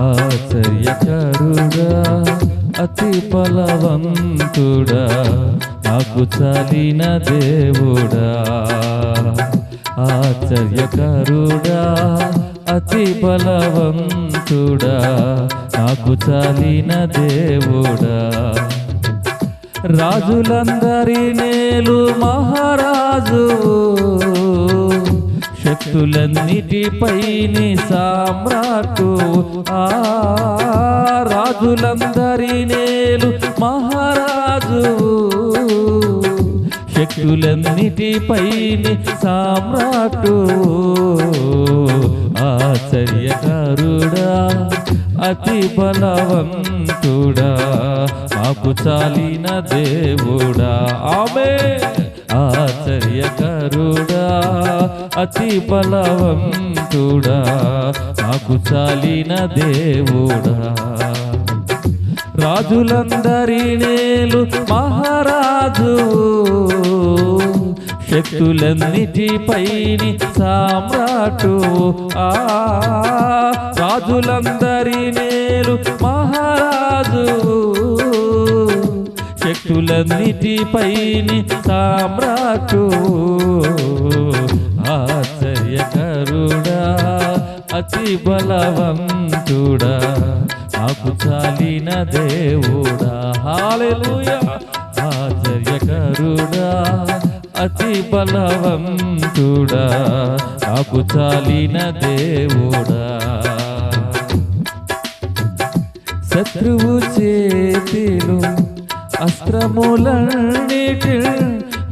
ఆశ్చర్యకరుడా అతి ఫలవంతుడా నాకు చాలిన దేవుడా. ఆశ్చర్యకరుడా అతి బలవంతుడా నాకు చాలిన దేవుడా. రాజులందరి నేలు మహారాజు. శక్తులన్నిటిపైని సామ్రాటు ఆ రాజులందరి నేలు మహారాజు. శక్తులన్నిటిపైని సామ్రాటు ఆశ్చర్యకారుడా అతి బలవంతుడా మాకు చాలిన దేవుడా. ఆమె ఆశ్చర్యకరుడా. అతి బలవంతుడా నాకు చాలిన దేవుడా. రాజులందరి నేలు మహారాజు శక్తులన్నిటిపైని సామ్రాటు. ఆ రాజులందరి నేలు మహారాజు శక్తులన్నిటిపైని సామ్రాటు. ఆశ్చర్యకరుడా అతి బలవంతుడా నాకు చాలిన దేవుడా. హాలెలూయా. ఆశ్చర్యకరుడా అతి బలవంతుడా నాకు చాలిన దేవుడా. శత్రువు చేతిలో అస్త్రములన్నిటి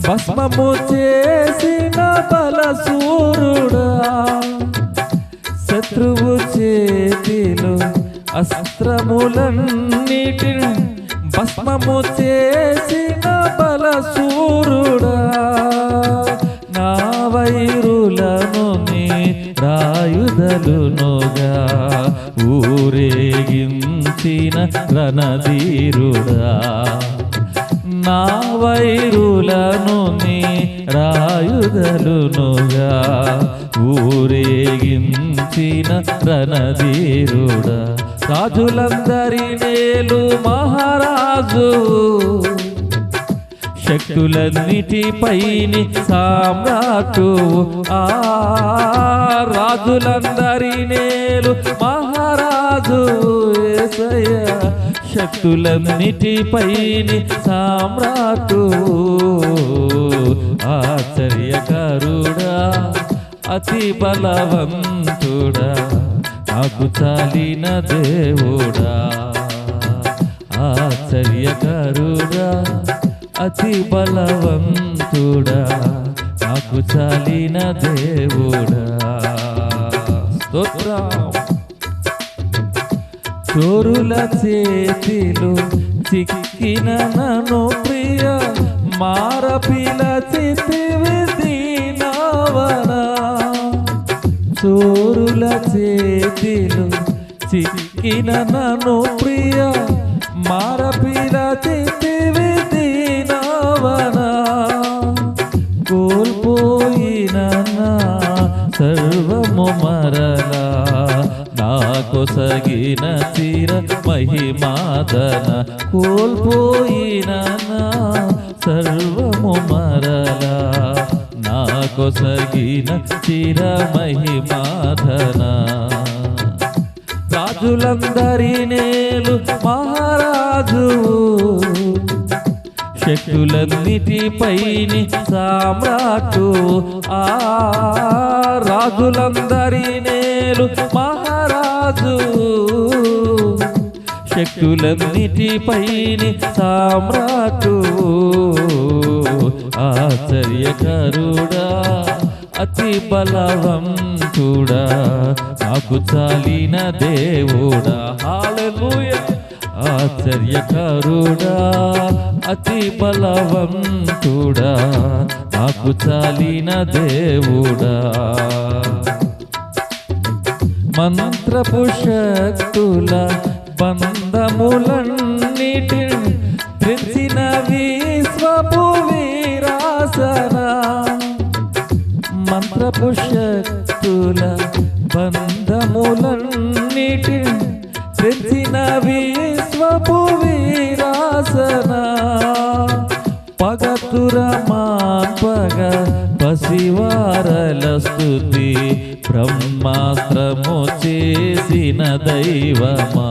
భస్మము చేసిన బలసూరుడా. శత్రువు చేతిలో అస్త్రములన్నిటి భస్మము చేసిన బలసూరుడా. నా వైరులను నీ రాయుధలునుగా ఊరేగించిన రణధీరుడా. నా వైరులను నీ రాయుధలునుగా ఊరేగించిన రణధీరుడా. రాజులందరి నేలు మహారాజు. శక్తులన్నిటిపైని సామ్రాటు ఆ రాజులందరి నేలు మహారాజు. శక్తులన్నిటిపైని సామ్రాటు ఆశ్చర్యకరుడా అతి బలవంతుడా నాకు చాలిన దేవుడా. ఆశ్చర్యకరుడా అతి బలవంతుడా నాకు చాలిన దేవుడా. స్తోత్రం. చోరుల చేతిలో చిక్కిన నను ప్రియ మారపిల చితివి దీనవనా చోరుల చేతిలో చిక్కిన నను ప్రియ మారపిల చితివి నాకు తీర మహిమాదన కోల్పోయిన సర్వము మరలా. నాకు సగిన తీర మహిమాదన రాజులందరి నేలు మహారాజు. శక్తులన్నిటిపైని సామ్రాటు ఆ రాజులందరి నేలు మహారాజు శక్తులన్నిటిపైని సామ్రాటు. ఆశ్చర్యకరుడా అతి బలవంతుడా నాకు చాలిన దేవుడా. హాలెలూయా. ఆశ్చర్యకరుడా అతి బలవంతుడా నాకు చాలిన దేవుడా. మంత్రపు శక్తుల బంధములన్నిటి తెచ్చిన విశ్వపు వీరాసన. మంత్రపు శక్తుల బంధములన్నిటి తెచ్చిన విశ్వపు వీరాసన. పగతుర పగ పసివారల స్థుతి బ్రహ్మాశ్రము చేసిన దైవమా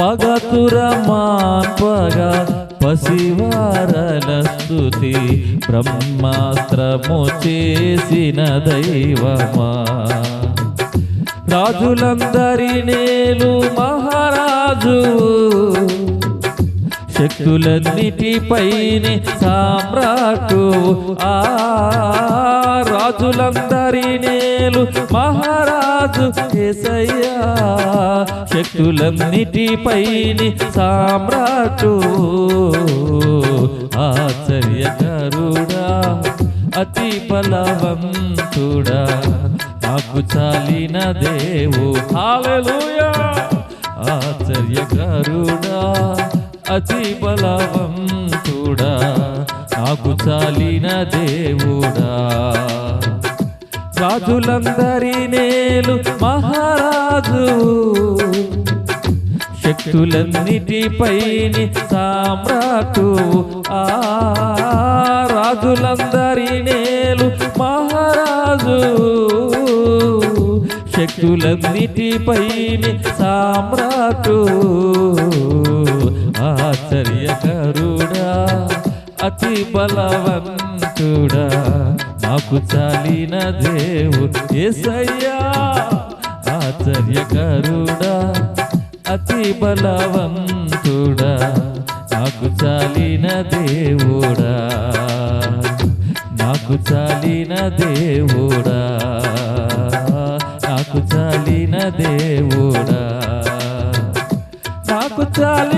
పగతురమా పగ పసివారల స్థుతి బ్రహ్మాస్త్రము చేసిన దైవమా రాజులందరి నేలు మహారాజు శక్తులన్నిటిపైని సామ్రాటు ఆ రాజులందరి నేలు మహారాజు ఏసయ్యా. శక్తులన్నిటిపైని సామ్రాటు ఆశ్చర్యకరుడా అతి బలవంతుడా. నాకు చాలిన దేవు హాలెలూయా ఆశ్చర్యకరుడా అతి బలవంతుడా. నాకు చాలిన దేవుడా. రాజులందరి నేలు మహారాజు. శక్తులన్నిటిపైని సామ్రాటు ఆ రాజులందరి నేలు మహారాజు. శక్తులన్నిటిపైని సామ్రాటు ఆశ్చర్యకరుడా అతి బలవంతుడా నాకు చాలిన దేవుడు ఏసయ్యా. ఆశ్చర్యకరుడా అతి బలవంతుడా నాకు చాలిన దేవుడా. నాకు చాలిన దేవుడా నాకు చాలిన దేవుడా. నాకు చాలి